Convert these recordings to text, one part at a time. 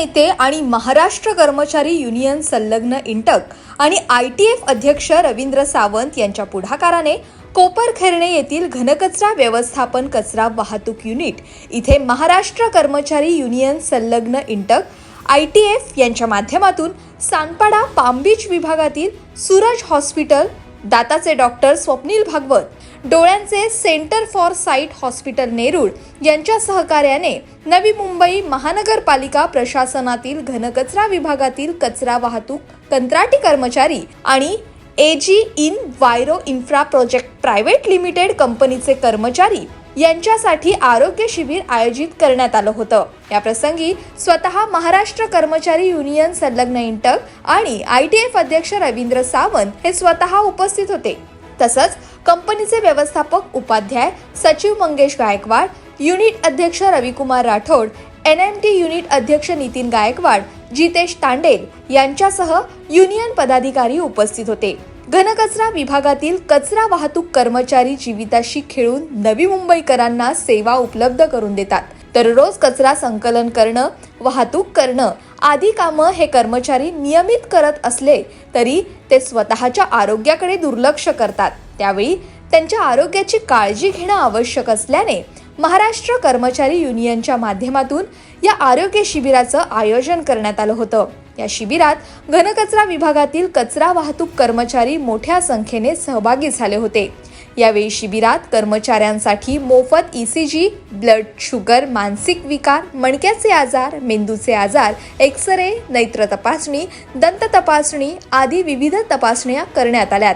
नेते आणि महाराष्ट्र कर्मचारी युनियन संलग्न इंटक आणि आय टी एफ अध्यक्ष रवींद्र सावंत यांच्या पुढाकाराने कोपरखेरणे येथील घनकचरा व्यवस्थापन कचरा वाहतूक युनिट इथे महाराष्ट्र कर्मचारी युनियन संलग्न इंटक आय टी एफ यांच्या माध्यमातून सानपाडा पामबीच विभागातील सूरज हॉस्पिटल दाताचे डॉक्टर स्वप्नील भागवत डोळ्यांचे centre for sight hospital Nerul यांच्या सहकार्याने नवी मुंबई महानगरपालिका प्रशासनातील घनकचरा विभागातील कचरा वाहतूक कंत्राटी कर्मचारी आणि AG Enviro infra project private limited कंपनीचे कर्मचारी यांच्यासाठी आरोग्य शिबिर आयोजित करण्यात आलं होतं. याप्रसंगी स्वतः महाराष्ट्र कर्मचारी युनियन संलग्न इंटक आणि आय टी एफ अध्यक्ष रवींद्र सावंत हे स्वतः उपस्थित होते. तसंच कंपनीचे व्यवस्थापक उपाध्याय सचिव मंगेश गायकवाड युनिट अध्यक्ष Ravikumar Rathod N M T unit अध्यक्ष नितीन गायकवाड जितेश तांडेल यांच्यासह युनियन पदाधिकारी उपस्थित होते. घनकचरा विभागातील कचरा वाहतूक कर्मचारी जीविताशी खेळून नवी मुंबईकरांना सेवा उपलब्ध करून देतात. दररोज कचरा संकलन करणं वाहतूक करणं आदी कामं हे कर्मचारी नियमित करत असले तरी ते स्वतःच्या आरोग्याकडे दुर्लक्ष करतात. त्यावेळी त्यांच्या आरोग्याची काळजी घेणं आवश्यक असल्याने महाराष्ट्र कर्मचारी युनियनच्या माध्यमातून या आरोग्य शिबिराचं आयोजन करण्यात आलं होतं. या शिबिरात घनकचरा विभागातील कचरा वाहतूक कर्मचारी मोठ्या संख्येने सहभागी झाले होते. यावेळी शिबिरात कर्मचाऱ्यांसाठी मोफत E C G blood sugar मानसिक विकार मणक्याचे आजार मेंदूचे आजार एक्स रे नेत्र तपासणी दंत तपासणी आदी विविध तपासण्या करण्यात आल्यात.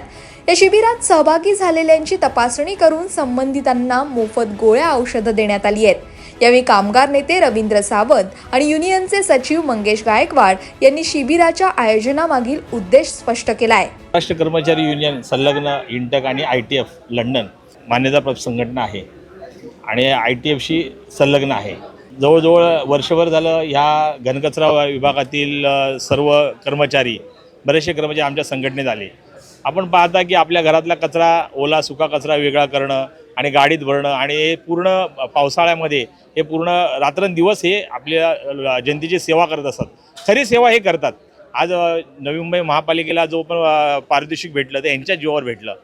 या शिबिरात सहभागी झालेल्यांची तपासणी करून संबंधितांना मोफत गोळ्या औषधं देण्यात आली आहेत. यावेळी कामगार नेते रवींद्र सावंत आणि युनियनचे सचिव मंगेश गायकवाड यांनी शिबिराच्या आयोजनामागील उद्देश स्पष्ट केला आहे महाराष्ट्र कर्मचारी युनियन संलग्न इंटक आणि आय टी एफ लंडन मान्यताप्राप्त संघटना आहे आणि आय टी एफशी संलग्न आहे. जवळजवळ वर्षभर झालं ह्या घनकचरा विभागातील सर्व कर्मचारी बरेचसे कर्मचारी आमच्या संघटनेत आले. आपण पाहता की आपल्या घरातला कचरा ओला सुका कचरा वेगळा करणं आणि गाडीत भरणं आणि हे पूर्ण पावसाळ्यामध्ये हे पूर्ण रात्रंदिवस हे आपल्या जनतेची सेवा करत असतात. खरी सेवा हे करतात. आज नवी मुंबई महापालिकेला जो पण पारितोषिक भेटलं ते यांच्या जीवावर भेटलं.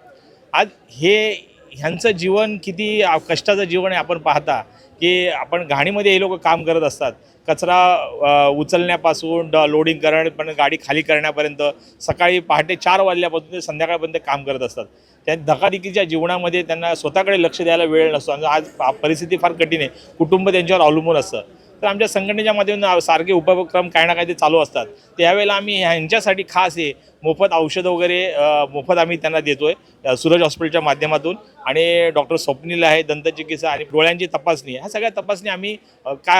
आज हे ह्यांचं जीवन किती कष्टाचं जीवन आहे आपण पाहता की आपण घाणीमध्ये हे लोक काम करत असतात. कचरा उचलण्यापासून ड लोडिंग करण्या पण गाडी खाली करण्यापर्यंत सकाळी पहाटे चार वाजल्यापासून ते संध्याकाळपर्यंत काम करत असतात. त्या धकाधकीच्या जीवनामध्ये त्यांना स्वतःकडे लक्ष द्यायला वेळ नसतो आणि आज परिस्थिती फार कठीण आहे. कुटुंब त्यांच्यावर अवलंबून असतं. तर आमच्या संघटनेच्या माध्यमातून सारखे उपक्रम काही ना काही ते चालू असतात. त्यावेळेला आम्ही ह्यांच्यासाठी खास आहे मोफत औषधं वगैरे मोफत आम्ही त्यांना देतो आहे सूरज हॉस्पिटलच्या माध्यमातून. आणि डॉक्टर स्वप्नील आहे दंतचिकित्सा आणि डोळ्यांची तपासणी. ह्या सगळ्या तपासणी आम्ही का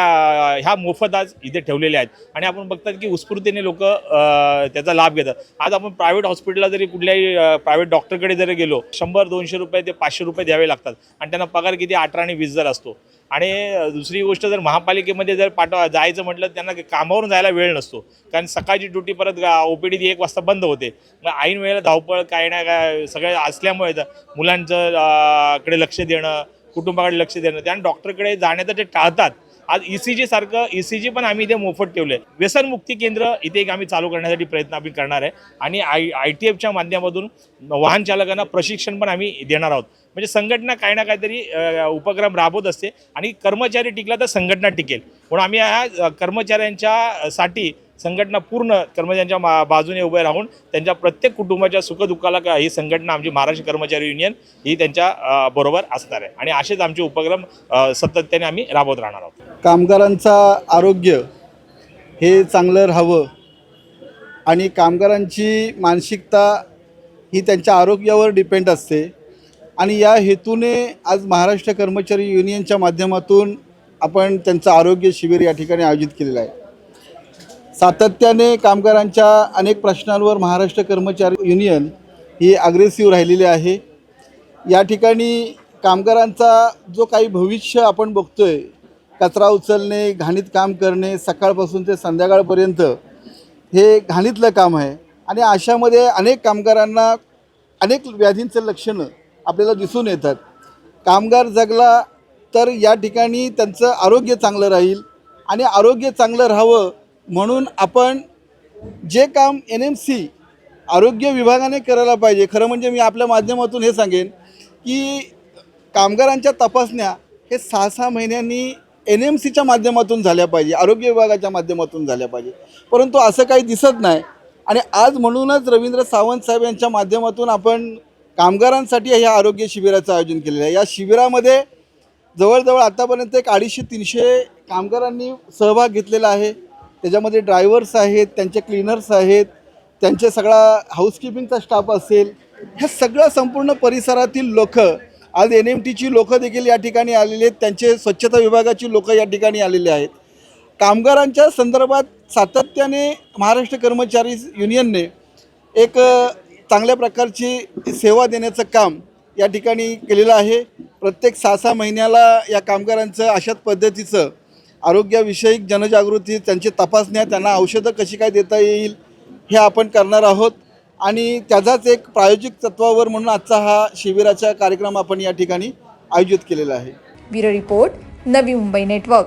ह्या मोफत आज इथे ठेवलेल्या आहेत. आणि आपण बघतात की उत्स्फूर्तीने लोक त्याचा लाभ घेतात. आज आपण प्रायव्हेट हॉस्पिटलला जरी कुठल्याही प्रायव्हेट डॉक्टरकडे जरी गेलो शंभर दोनशे रुपये ते पाचशे रुपये द्यावे लागतात. आणि त्यांना पगार किती? अठरा आणि वीस हजार असतो. आणि दुसरी गोष्ट जर महापालिकेमध्ये जर पाठवा जायचं म्हटलं तर त्यांना कामावरून जायला वेळ नसतो. कारण सकाळची ड्युटी परत ओ पी डी एक वाजता बंद होते. मग ऐन वेळेला धावपळ काय ना काय सगळं असल्यामुळे तर मुलांचं कडे लक्ष देणं कुटुंबाकडे लक्ष देणं त्या डॉक्टरकडे जाण्याचं ते टाळतात. आज ई सी जी सारखं ई सी जी पण आम्ही इथे मोफत ठेवलं आहे व्यसनमुक्ती केंद्र इथे एक आम्ही चालू करण्यासाठी प्रयत्न आम्ही करणार आहे. आणि आय आय टी एफच्या माध्यमातून वाहन चालकांना प्रशिक्षण पण आम्ही देणार आहोत. म्हणजे संघटना काही ना काहीतरी उपक्रम राबवत असते आणि कर्मचारी टिकला तर संघटना टिकेल. म्हणून आम्ही ह्या कर्मचाऱ्यांच्या साठी संघटना पूर्ण कर्मचाऱ्यांच्या मा- बाजूने उभे राहून त्यांच्या प्रत्येक कुटुंबाच्या सुखदुःखाला का- ही संघटना आमची महाराष्ट्र कर्मचारी युनियन ही त्यांच्या बरोबर असणार आहे. आणि असेच आमचे उपक्रम सातत्याने आम्ही राबवत राहणार आहोत. कामगारांचा आरोग्य हे चांगलं राहावं आणि कामगारांची मानसिकता ही त्यांच्या आरोग्यावर डिपेंड असते. आणि या हेतूने आज महाराष्ट्र कर्मचारी युनियनच्या माध्यमातून आपण त्यांचं आरोग्य शिबिर या ठिकाणी आयोजित केलेलं आहे. सातत्याने कामगारांच्या अनेक प्रश्नांवर महाराष्ट्र कर्मचारी युनियन ही अग्रेसिव्ह राहिलेली आहे. या ठिकाणी कामगारांचा जो काही भविष्य आपण बघतोय कचरा उचलणे घाणीत काम करणे सकाळपासून ते संध्याकाळपर्यंत हे घाणीतलं काम आहे. आणि अशामध्ये अनेक कामगारांना अनेक व्याधींचं लक्षणं आपल्याला दिसून येतात. कामगार जगला तर या ठिकाणी त्यांचं आरोग्य चांगलं राहील आणि आरोग्य चांगलं राहावं म्हणून आपण जे काम एन एम सी आरोग्य विभागाने करायला पाहिजे खरं म्हणजे मी आपल्या माध्यमातून हे सांगेन की कामगारांच्या तपासण्या हे सहा सहा महिन्यांनी एन एम सीच्या माध्यमातून झाल्या पाहिजे आरोग्य विभागाच्या माध्यमातून झाल्या पाहिजे. परंतु असं काही दिसत नाही. आणि आज म्हणूनच रवींद्र सावंत साहेब यांच्या माध्यमातून आपण कामगारांसाठी ह्या आरोग्य शिबिराचं आयोजन केलेलं आहे. या शिबिरामध्ये जवळजवळ आतापर्यंत एक अडीचशे तीनशे कामगारांनी सहभाग घेतलेला आहे. त्याच्यामध्ये ड्रायव्हर्स आहेत त्यांचे क्लीनर्स आहेत त्यांचे सगळा हाऊसकीपिंगचा स्टाफ असेल ह्या सगळ्या संपूर्ण परिसरातील लोक आज एन एम टीची लोकं देखील या ठिकाणी आलेली आहेत त्यांचे स्वच्छता विभागाची लोकं या ठिकाणी आलेले आहेत. कामगारांच्या संदर्भात सातत्याने महाराष्ट्र कर्मचारी युनियनने एक चांगल्या प्रकारची सेवा देण्याचं काम या ठिकाणी केलेलं आहे. प्रत्येक सहा सहा महिन्याला या कामगारांचं अशाच पद्धतीचं आरोग्याविषयक जनजागृती त्यांची तपासण्या त्यांना औषधं कशी काय देता येईल हे आपण करणार आहोत. आणि त्याचाच एक प्रायोजिक तत्वावर म्हणून आजचा हा शिबिराचा कार्यक्रम आपण या ठिकाणी आयोजित केलेला आहे. Bureau report Navi Mumbai network.